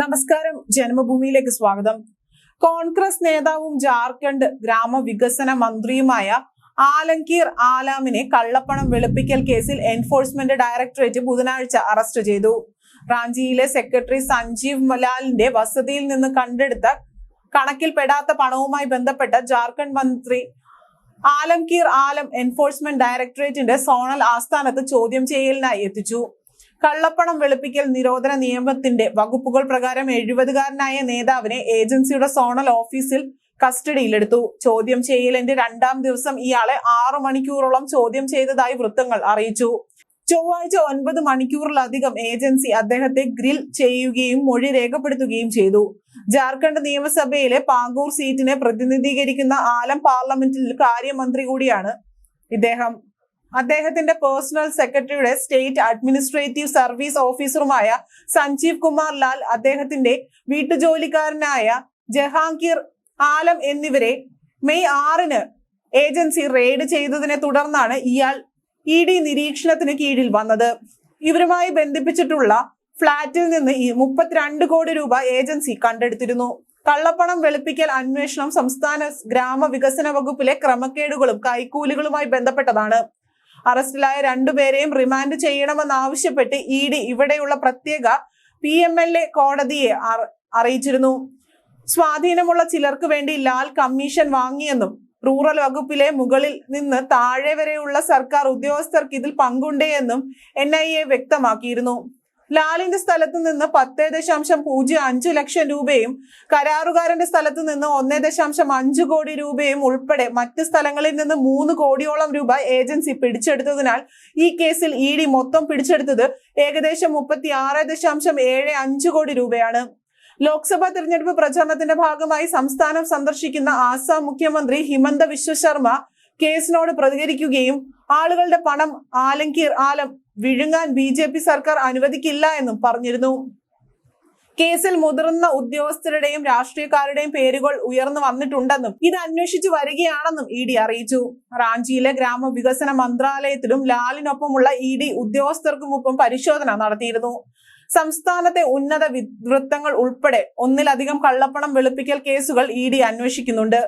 നമസ്കാരം. ജന്മഭൂമിയിലേക്ക് സ്വാഗതം. കോൺഗ്രസ് നേതാവും ജാർഖണ്ഡ് ഗ്രാമവികസന മന്ത്രിയുമായ ആലങ്കീർ ആലാമിനെ കള്ളപ്പണം വെളുപ്പിക്കൽ കേസിൽ എൻഫോഴ്സ്മെന്റ് ഡയറക്ടറേറ്റ് ബുധനാഴ്ച അറസ്റ്റ് ചെയ്തു. റാഞ്ചിയിലെ സെക്രട്ടറി സഞ്ജീവ് മലാലിന്റെ വസതിയിൽ നിന്ന് കണ്ടെടുത്ത കണക്കിൽപ്പെടാത്ത പണവുമായി ബന്ധപ്പെട്ട ജാർഖണ്ഡ് മന്ത്രി ആലംകീർ ആലം എൻഫോഴ്സ്മെന്റ് ഡയറക്ടറേറ്റിന്റെ സോണൽ ആസ്ഥാനത്ത് ചോദ്യം ചെയ്യലിനായി എത്തിച്ചു. കള്ളപ്പണം വെളുപ്പിക്കൽ നിരോധന നിയമത്തിന്റെ വകുപ്പുകൾ പ്രകാരം എഴുപതുകാരനായ നേതാവിനെ ഏജൻസിയുടെ സോണൽ ഓഫീസിൽ കസ്റ്റഡിയിലെടുത്തു. ചോദ്യം ചെയ്യലിന്റെ രണ്ടാം ദിവസം ഇയാളെ ആറു മണിക്കൂറോളം ചോദ്യം ചെയ്തതായി വൃത്തങ്ങൾ അറിയിച്ചു. ചൊവ്വാഴ്ച ഒൻപത് മണിക്കൂറിലധികം ഏജൻസി അദ്ദേഹത്തെ ഗ്രിൽ ചെയ്യുകയും മൊഴി രേഖപ്പെടുത്തുകയും ചെയ്തു. ജാർഖണ്ഡ് നിയമസഭയിലെ പാങ്കൂർ സീറ്റിനെ പ്രതിനിധീകരിക്കുന്ന ആലം പാർലമെന്റിൽ കാര്യമന്ത്രി കൂടിയാണ് ഇദ്ദേഹം. അദ്ദേഹത്തിന്റെ പേഴ്സണൽ സെക്രട്ടറിയുടെ സ്റ്റേറ്റ് അഡ്മിനിസ്ട്രേറ്റീവ് സർവീസ് ഓഫീസറുമായ സഞ്ജീവ് കുമാർ ലാൽ അദ്ദേഹത്തിന്റെ വീട്ടുജോലിക്കാരനായ ജഹാംഗീർ ആലം എന്നിവരെ മെയ് ആറിന് ഏജൻസി റെയ്ഡ് ചെയ്തതിനെ തുടർന്നാണ് ഇയാൾ ഇ ഡി നിരീക്ഷണത്തിന് കീഴിൽ വന്നത്. ഇവരുമായി ബന്ധിപ്പിച്ചിട്ടുള്ള ഫ്ളാറ്റിൽ നിന്ന് ഈ മുപ്പത്തിരണ്ട് കോടി രൂപ ഏജൻസി കണ്ടെടുത്തിരുന്നു. കള്ളപ്പണം വെളുപ്പിക്കൽ അന്വേഷണം സംസ്ഥാന ഗ്രാമവികസന വകുപ്പിലെ ക്രമക്കേടുകളും കൈക്കൂലികളുമായി ബന്ധപ്പെട്ടതാണ്. അറസ്റ്റിലായ രണ്ടുപേരെയും റിമാൻഡ് ചെയ്യണമെന്നാവശ്യപ്പെട്ട് ഇ ഡി ഇവിടെയുള്ള പ്രത്യേക പി എം എൽ എ കോടതിയെ അറിയിച്ചിരുന്നു. സ്വാധീനമുള്ള ചിലർക്ക് വേണ്ടി ലാൽ കമ്മീഷൻ വാങ്ങിയെന്നും റൂറൽ വകുപ്പിലെ മുകളിൽ നിന്ന് താഴെ വരെയുള്ള സർക്കാർ ഉദ്യോഗസ്ഥർക്ക് ഇതിൽ പങ്കുണ്ടേ എന്നും എൻ വ്യക്തമാക്കിയിരുന്നു. ലാലിന്റെ സ്ഥലത്ത് നിന്ന് പത്ത് ദശാംശം പൂജ്യം അഞ്ച് ലക്ഷം രൂപയും കരാറുകാരന്റെ സ്ഥലത്ത് നിന്ന് ഒന്ന് ദശാംശം അഞ്ച് കോടി രൂപയും ഉൾപ്പെടെ മറ്റ് സ്ഥലങ്ങളിൽ നിന്ന് മൂന്ന് കോടിയോളം രൂപ ഏജൻസി പിടിച്ചെടുത്തതിനാൽ ഈ കേസിൽ ഇ ഡി മൊത്തം പിടിച്ചെടുത്തത് ഏകദേശം മുപ്പത്തി ആറ് ദശാംശം ഏഴ് അഞ്ച് കോടി രൂപയാണ്. ലോക്സഭാ തെരഞ്ഞെടുപ്പ് പ്രചാരണത്തിന്റെ ഭാഗമായി സംസ്ഥാനം സന്ദർശിക്കുന്ന ആസാം മുഖ്യമന്ത്രി ഹിമന്ത വിശ്വശർമ്മ കേസിനോട് പ്രതികരിക്കുകയും ആളുകളുടെ പണം ആലങ്കീർ ആലം വിഴുങ്ങാൻ ബി ജെ പി സർക്കാർ അനുവദിക്കില്ല എന്നും പറഞ്ഞിരുന്നു. കേസിൽ മുതിർന്ന ഉദ്യോഗസ്ഥരുടെയും രാഷ്ട്രീയക്കാരുടെയും പേരുകൾ ഉയർന്നു വന്നിട്ടുണ്ടെന്നും ഇത് അന്വേഷിച്ചു വരികയാണെന്നും ഇ ഡി അറിയിച്ചു. റാഞ്ചിയിലെ ഗ്രാമവികസന മന്ത്രാലയത്തിലും ലാലിനൊപ്പമുള്ള ഇ ഡി ഉദ്യോഗസ്ഥർക്കുമൊപ്പം പരിശോധന നടത്തിയിരുന്നു. സംസ്ഥാനത്തെ ഉന്നത വൃത്തങ്ങൾ ഉൾപ്പെടെ ഒന്നിലധികം കള്ളപ്പണം വെളുപ്പിക്കൽ കേസുകൾ ഇ ഡി അന്വേഷിക്കുന്നുണ്ട്.